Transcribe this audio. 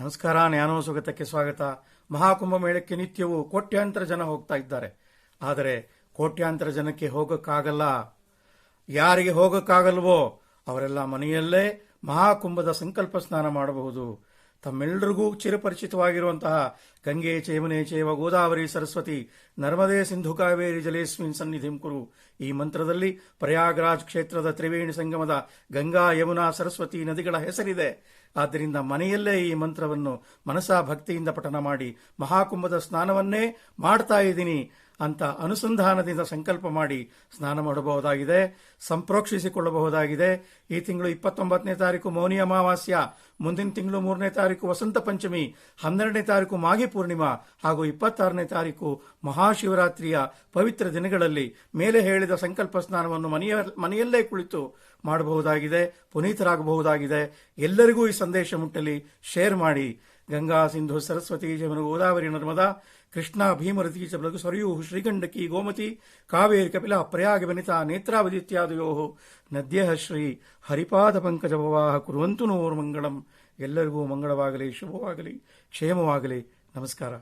ನಮಸ್ಕಾರ ಜ್ಞಾನೋಸುಗತಕ್ಕೆ ಸ್ವಾಗತ. ಮಹಾಕುಂಭ ಮೇಳಕ್ಕೆ ನಿತ್ಯವೂ ಕೋಟ್ಯಾಂತರ ಜನ ಹೋಗ್ತಾ ಇದ್ದಾರೆ. ಆದರೆ ಕೋಟ್ಯಾಂತರ ಜನಕ್ಕೆ ಹೋಗಕ್ಕಾಗಲ್ಲ. ಯಾರಿಗೆ ಹೋಗಕ್ಕಾಗಲ್ವೋ ಅವರೆಲ್ಲ ಮನೆಯಲ್ಲೇ ಮಹಾಕುಂಭದ ಸಂಕಲ್ಪ ಸ್ನಾನ ಮಾಡಬಹುದು. ತಮ್ಮೆಲ್ಲರಿಗೂ ಚಿರಪರಿಚಿತವಾಗಿರುವಂತಹ ಗಂಗೆ ಚೇಮನೆ ಚೇವ ಗೋದಾವರಿ ಸರಸ್ವತಿ ನರ್ಮದೇ ಸಿಂಧು ಕಾವೇರಿ ಜಲೇಸ್ಮಿನ್ ಸನ್ನಿಧಿಂ ಕುರು. ಈ ಮಂತ್ರದಲ್ಲಿ ಪ್ರಯಾಗ್ರಾಜ್ ಕ್ಷೇತ್ರದ ತ್ರಿವೇಣಿ ಸಂಗಮದ ಗಂಗಾ ಯಮುನಾ ಸರಸ್ವತಿ ನದಿಗಳ ಹೆಸರಿದೆ. ಆದ್ದರಿಂದ ಮನೆಯಲ್ಲೇ ಈ ಮಂತ್ರವನ್ನು ಮನಸಾ ಭಕ್ತಿಯಿಂದ ಪಠನ ಮಾಡಿ ಮಹಾಕುಂಭದ ಸ್ನಾನವನ್ನೇ ಮಾಡ್ತಾ ಇದ್ದೀನಿ ಅಂತ ಅನುಸಂಧಾನದಿಂದ ಸಂಕಲ್ಪ ಮಾಡಿ ಸ್ನಾನ ಮಾಡಬಹುದಾಗಿದೆ, ಸಂಪ್ರೋಕ್ಷಿಸಿಕೊಳ್ಳಬಹುದಾಗಿದೆ. ಈ ತಿಂಗಳು ಇಪ್ಪತ್ತೊಂಬತ್ತನೇ ತಾರೀಕು ಮೌನಿ ಅಮಾವಾಸ್ಯ. ಮುಂದಿನ ತಿಂಗಳು ಮೂರನೇ ತಾರೀಕು ವಸಂತ ಪಂಚಮಿ, ಹನ್ನೆರಡನೇ ತಾರೀಕು ಮಾಘಿ ಪೂರ್ಣಿಮಾ ಹಾಗೂ ಇಪ್ಪತ್ತಾರನೇ ತಾರೀಕು ಮಹಾಶಿವರಾತ್ರಿಯ ಪವಿತ್ರ ದಿನಗಳಲ್ಲಿ ಮೇಲೆ ಹೇಳಿದ ಸಂಕಲ್ಪ ಸ್ನಾನವನ್ನು ಮನೆಯ, ಮನೆಯಲ್ಲೇ ಕುಳಿತು ಮಾಡಬಹುದಾಗಿದೆ, ಪುನೀತರಾಗಬಹುದಾಗಿದೆ. ಎಲ್ಲರಿಗೂ ಈ ಸಂದೇಶ ಮುಟ್ಟಲಿ, ಶೇರ್ ಮಾಡಿ. ಗಂಗಾ ಸಿಂಧು ಸರಸ್ವತಿ ಜಮನು ಗೋದಾವರಿ ನರ್ಮದಾ, ಕೃಷ್ಣ ಭೀಮರತಿ ಚ ಬಲಗು ಸರಯೂ ಶ್ರೀಗಂಡಕಿ ಗೋಮತಿ, ಕಾವೇರಿ ಕಪಿಲ ಪ್ರಯಾಗ ವನಿತಾ ನೇತ್ರಾವದಿತ್ಯಾದಯೋ ನದ್ಯ ಶ್ರೀ ಹರಿಪಾದ ಪಂಕಜ ಭವಾಹ ಕುರುವಂತು ನೋರ್ಮಂಗಳಂ ಎಲ್ಲರಿಗೂ ಮಂಗಳವಾಗಲಿ ಶುಭವಾಗಲಿ ಕ್ಷೇಮವಾಗಲಿ. ನಮಸ್ಕಾರ.